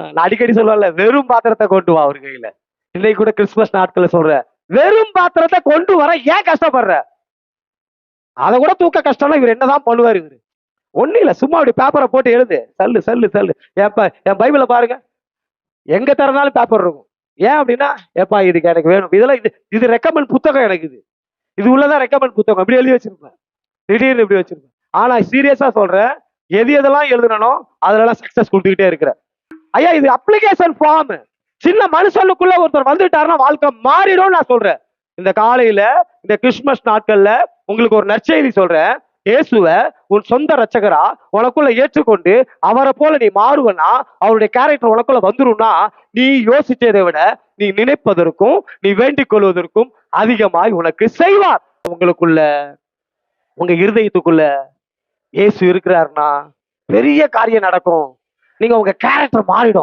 நான் அடிக்கடி சொல்லுவேன்ல வெறும் பாத்திரத்தை கொண்டு வா அவர் கையில. இன்னைக்கு கூட கிறிஸ்துமஸ் நாட்கள் சொல்றேன் வெறும் பாத்திரத்தை கொண்டு வர ஏன் கஷ்டப்படுற? அதை கூட தூக்க கஷ்டம்னா இவர் என்னதான் பண்ணுவார் இவரு? ஒன்றும் இல்ல சும்மா அப்படி பேப்பரை போட்டு எழுது. சல்லு சல்லு சல்லு. ஏப்பா என் பைபிளை பாருங்க. எங்க தரனாலும் பேப்பர் இருக்கும். ஏன் அப்படின்னா ஏப்பா இதுக்கு எனக்கு வேணும். இதெல்லாம் இது இது ரெக்கமெண்ட் புத்தகம் எனக்கு இது. இது உள்ளதான் ரெக்கமெண்ட் புத்தகம். இப்படி எழுதி வச்சிருப்பேன். திடீர்னு இப்படி வச்சிருப்பேன். ஆனா சீரியஸா சொல்றேன். எது எதெல்லாம் எழுதுனோ அதுலலாம் சக்சஸ் கொடுத்துக்கிட்டே இருக்கிறேன். ஐயா இது அப்ளிகேஷன் ஃபார்ம் சின்ன மனுஷனுக்குள்ள ஒருத்தர் வந்துட்டாருன்னா வாழ்க்கை மாறிடும் நான் சொல்றேன். இந்த காலையில இந்த கிறிஸ்துமஸ் நாட்கள்ல உங்களுக்கு ஒரு நற்செய்தி சொல்றேன். இயேசுவ உன் சொந்த ரட்சகரா உனக்குள்ள ஏற்றுக்கொண்டு அவரை போல நீ மாறுவனா அவருடைய கேரக்டர் உனக்குள்ள வந்துரும்னா நீ யோசிச்சதை விட நீ நினைப்பதற்கும் நீ வேண்டிக் கொள்வதற்கும் அதிகமாய் உனக்கு செய்வார். உங்களுக்குள்ள உங்க இருதயத்துக்குள்ள இயேசு இருக்கிறாருன்னா பெரிய காரியம் நடக்கும். நீங்க உங்க கேரக்டர் மாறிடும்.